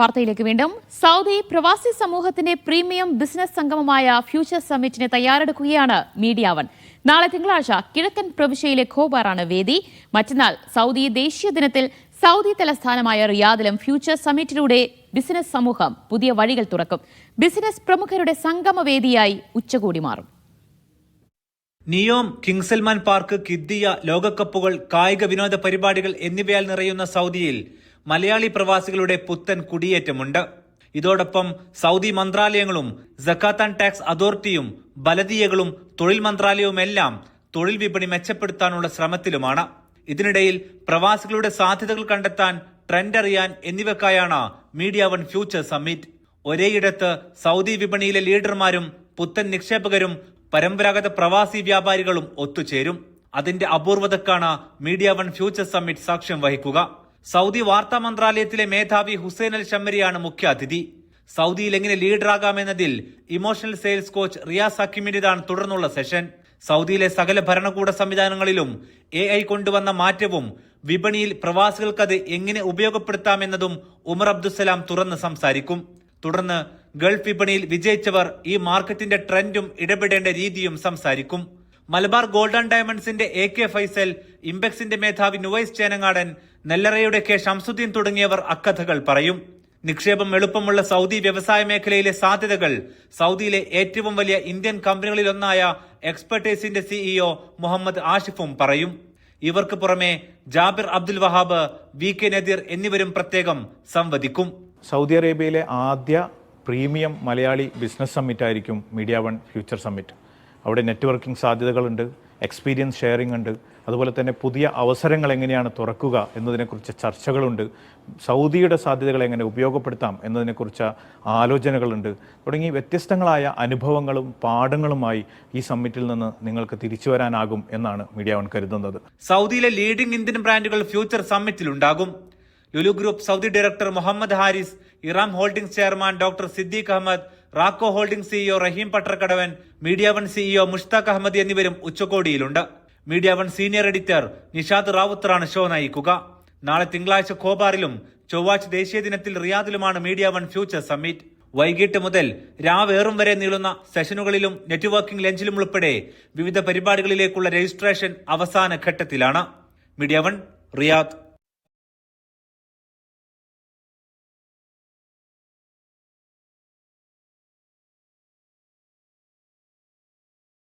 വാർത്തയിലേക്ക് വീണ്ടും. സൗദി പ്രവാസി സമൂഹത്തിന്റെ പ്രീമിയം ബിസിനസ് സംഗമമായ ഫ്യൂച്ചർ സമ്മിറ്റിന് തയ്യാറെടുക്കുകയാണ് മീഡിയ വൺ. നാളെ തിങ്കളാഴ്ച കിഴക്കൻ പ്രവിശ്യയിലെ ഖോബാറാണ് വേദി. മറ്റന്നാൾ സൗദി ദേശീയ ദിനത്തിൽ സൗദി തലസ്ഥാനമായ റിയാദിലും ഫ്യൂച്ചർ സമ്മിറ്റിലൂടെ ബിസിനസ് സമൂഹം പുതിയ വഴികൾ തുറക്കും. ബിസിനസ് പ്രമുഖരുടെ സംഗമവേദിയായി ഉച്ചകൂടി മാറും. Neom King Salman Park Qiddiya ലോകകപ്പുകൾ കായിക വിനോദ പരിപാടികൾ എന്നിവയാൽ നിറയുന്ന സൗദിയിൽ മലയാളി പ്രവാസികളുടെ പുത്തൻ കുടിയേറ്റമുണ്ട്. ഇതോടൊപ്പം സൗദി മന്ത്രാലയങ്ങളും ജക്കാത്ത് ആൻഡ് ടാക്സ് അതോറിറ്റിയും ബലദിയകളും തൊഴിൽ മന്ത്രാലയവുമെല്ലാം തൊഴിൽ വിപണി മെച്ചപ്പെടുത്താനുള്ള ശ്രമത്തിലുമാണ്. ഇതിനിടയിൽ പ്രവാസികളുടെ സാധ്യതകൾ കണ്ടെത്താൻ ട്രെൻഡ് അറിയാൻ എന്നിവക്കായാണ് മീഡിയ വൺ ഫ്യൂച്ചർ സമ്മിറ്റ്. ഒരേയിടത്ത് സൗദി വിപണിയിലെ ലീഡർമാരും പുത്തൻ നിക്ഷേപകരും പരമ്പരാഗത പ്രവാസി വ്യാപാരികളും ഒത്തുചേരും. അതിന്റെ അപൂർവതക്കാണ് മീഡിയ വൺ ഫ്യൂച്ചർ സമ്മിറ്റ് സാക്ഷ്യം വഹിക്കുക. സൗദി വാർത്താ മന്ത്രാലയത്തിലെ മേധാവി ഹുസൈൻ അൽ ഷമ്മരിയാണ് മുഖ്യ അതിഥി സൗദിയിൽ എങ്ങനെ ലീഡറാകാമെന്നതിൽ ഇമോഷണൽ സെയിൽസ് കോച്ച് റിയാസ് ഹക്കിമിന്റേതാണ് തുടർന്നുള്ള സെഷൻ. സൗദിയിലെ സകല ഭരണകൂട സംവിധാനങ്ങളിലും എ ഐ കൊണ്ടുവന്ന മാറ്റവും വിപണിയിൽ പ്രവാസികൾക്കത് എങ്ങനെ ഉപയോഗപ്പെടുത്താമെന്നതും ഉമർ അബ്ദുസലാം തുറന്ന് സംസാരിക്കും. തുടർന്ന് ഗൾഫ് വിപണിയിൽ വിജയിച്ചവർ ഈ മാർക്കറ്റിന്റെ ട്രെൻഡും ഇടപെടേണ്ട രീതിയും സംസാരിക്കും. മലബാർ ഗോൾഡൻ ഡയമണ്ട്സിന്റെ എ കെ ഫൈസൽ ഇംബെക്സിന്റെ മേധാവി നുവൈസ് ചേനങ്ങാടൻ നെല്ലറയുടെ കെ ഷംസുദ്ദീൻ തുടങ്ങിയവർ അക്കഥകൾ പറയും. നിക്ഷേപം എളുപ്പമുള്ള സൗദി വ്യവസായ മേഖലയിലെ സാധ്യതകൾ സൗദിയിലെ ഏറ്റവും വലിയ ഇന്ത്യൻ കമ്പനികളിലൊന്നായ എക്സ്പെർട്ടേസിന്റെ സിഇഒ മുഹമ്മദ് ആഷിഫും പറയും. ഇവർക്ക് പുറമെ ജാബിർ അബ്ദുൽ വഹാബ് വി കെ നദീർ എന്നിവരും പ്രത്യേകം സംവദിക്കും. സൗദി അറേബ്യയിലെ ആദ്യ പ്രീമിയം മലയാളി ബിസിനസ് സമ്മിറ്റ് ആയിരിക്കും മീഡിയ വൺ ഫ്യൂച്ചർ സമ്മിറ്റ്. അവിടെ നെറ്റ്വർക്കിംഗ് സാധ്യതകളുണ്ട് എക്സ്പീരിയൻസ് ഷെയറിംഗ് ഉണ്ട് അതുപോലെ തന്നെ പുതിയ അവസരങ്ങൾ എങ്ങനെയാണ് തുറക്കുക എന്നതിനെക്കുറിച്ച് ചർച്ചകളുണ്ട് സൗദിയുടെ സാധ്യതകൾ എങ്ങനെ ഉപയോഗപ്പെടുത്താം എന്നതിനെക്കുറിച്ച് ആലോചനകളുണ്ട് തുടങ്ങി വ്യത്യസ്തങ്ങളായ അനുഭവങ്ങളും പാഠങ്ങളുമായി ഈ സമ്മിറ്റിൽ നിന്ന് നിങ്ങൾക്ക് തിരിച്ചു വരാനാകും എന്നാണ് മീഡിയ വൺ കരുതുന്നത്. സൗദിയിലെ ലീഡിംഗ് ഇന്ത്യൻ ബ്രാൻഡുകൾ future സമ്മിറ്റിലുണ്ടാകും. Lulu group Saudi director Muhammad Haris Eram holdings chairman doctor Siddique Ahmed റാക്കോ holding CEO Rahim Pattarkadavan media one CEO Mushtaq Ahmed എന്നിവരും ഉച്ചകോടിയിലുണ്ട്. Media one senior editor Nishad റാവുത്തറാണ് show നയിക്കുക. നാളെ തിങ്കളാഴ്ച ഖോബാറിലും ചൊവ്വാഴ്ച ദേശീയ ദിനത്തിൽ റിയാദിലുമാണ് മീഡിയ വൺ ഫ്യൂച്ചർ സമ്മിറ്റ്. വൈകിട്ട് മുതൽ രാവേറും വരെ നീളുന്ന സെഷനുകളിലും നെറ്റ്വർക്കിംഗ് ലഞ്ചിലും ഉൾപ്പെടെ വിവിധ പരിപാടികളിലേക്കുള്ള രജിസ്ട്രേഷൻ അവസാന ഘട്ടത്തിലാണ്. Media one Riyadh.